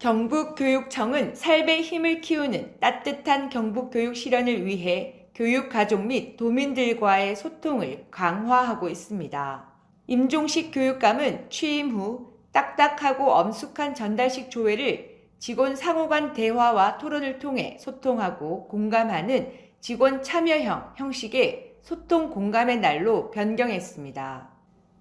경북교육청은 삶의 힘을 키우는 따뜻한 경북교육 실현을 위해 교육가족 및 도민들과의 소통을 강화하고 있습니다. 임종식 교육감은 취임 후 딱딱하고 엄숙한 전달식 조회를 직원 상호 간 대화와 토론을 통해 소통하고 공감하는 직원 참여형 형식의 소통 공감의 날로 변경했습니다.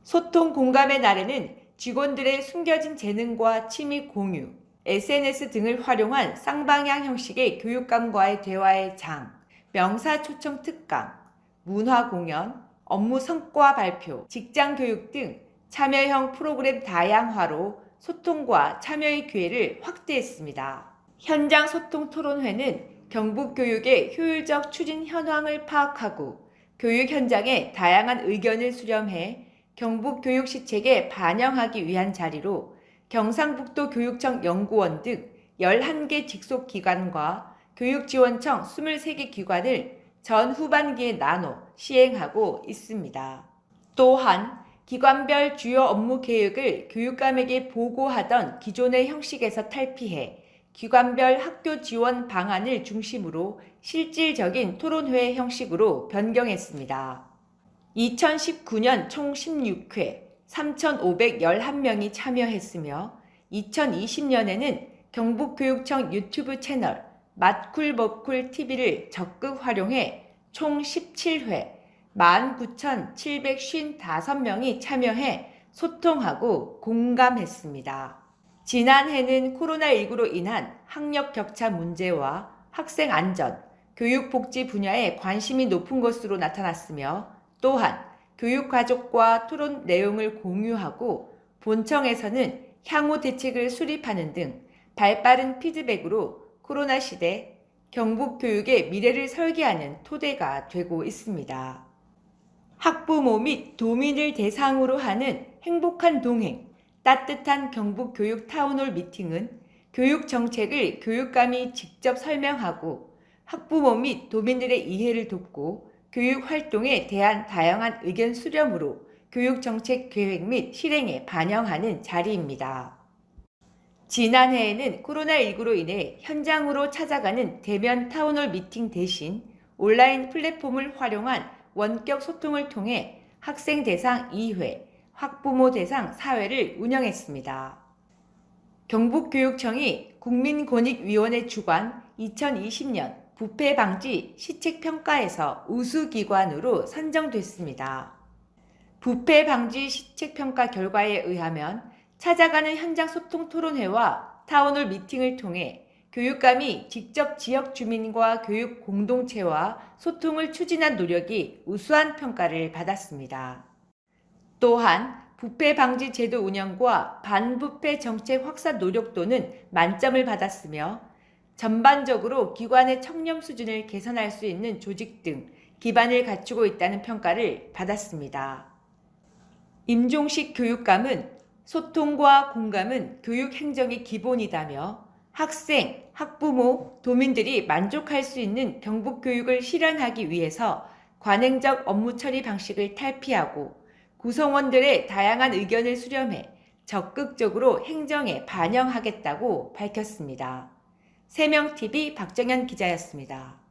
소통 공감의 날에는 직원들의 숨겨진 재능과 취미 공유, SNS 등을 활용한 쌍방향 형식의 교육감과의 대화의 장, 명사 초청 특강, 문화 공연, 업무 성과 발표, 직장 교육 등 참여형 프로그램 다양화로 소통과 참여의 기회를 확대했습니다. 현장 소통 토론회는 경북 교육의 효율적 추진 현황을 파악하고 교육 현장의 다양한 의견을 수렴해 경북 교육 시책에 반영하기 위한 자리로 경상북도 교육청 연구원 등 11개 직속 기관과 교육지원청 23개 기관을 전 후반기에 나눠 시행하고 있습니다. 또한 기관별 주요 업무 계획을 교육감에게 보고하던 기존의 형식에서 탈피해 기관별 학교 지원 방안을 중심으로 실질적인 토론회 형식으로 변경했습니다. 2019년 총 16회 3,511명이 참여했으며 2020년에는 경북교육청 유튜브 채널 맛쿨먹쿨 TV를 적극 활용해 총 17회 19,755명이 참여해 소통하고 공감했습니다. 지난해는 코로나19로 인한 학력 격차 문제와 학생 안전, 교육 복지 분야에 관심이 높은 것으로 나타났으며 또한 교육 가족과 토론 내용을 공유하고 본청에서는 향후 대책을 수립하는 등 발빠른 피드백으로 코로나 시대 경북 교육의 미래를 설계하는 토대가 되고 있습니다. 학부모 및 도민을 대상으로 하는 행복한 동행, 따뜻한 경북 교육 타운홀 미팅은 교육 정책을 교육감이 직접 설명하고 학부모 및 도민들의 이해를 돕고 교육 활동에 대한 다양한 의견 수렴으로 교육 정책 계획 및 실행에 반영하는 자리입니다. 지난해에는 코로나19로 인해 현장으로 찾아가는 대면 타운홀 미팅 대신 온라인 플랫폼을 활용한 원격 소통을 통해 학생 대상 2회, 학부모 대상 4회를 운영했습니다. 경북교육청이 국민권익위원회 주관 2020년 부패 방지 시책 평가에서 우수 기관으로 선정됐습니다. 부패 방지 시책 평가 결과에 의하면 찾아가는 현장 소통 토론회와 타운홀 미팅을 통해 교육감이 직접 지역 주민과 교육 공동체와 소통을 추진한 노력이 우수한 평가를 받았습니다. 또한 부패 방지 제도 운영과 반부패 정책 확산 노력도는 만점을 받았으며 전반적으로 기관의 청렴 수준을 개선할 수 있는 조직 등 기반을 갖추고 있다는 평가를 받았습니다. 임종식 교육감은 소통과 공감은 교육 행정의 기본이다며 학생, 학부모, 도민들이 만족할 수 있는 경북 교육을 실현하기 위해서 관행적 업무 처리 방식을 탈피하고 구성원들의 다양한 의견을 수렴해 적극적으로 행정에 반영하겠다고 밝혔습니다. 세명TV 박정현 기자였습니다.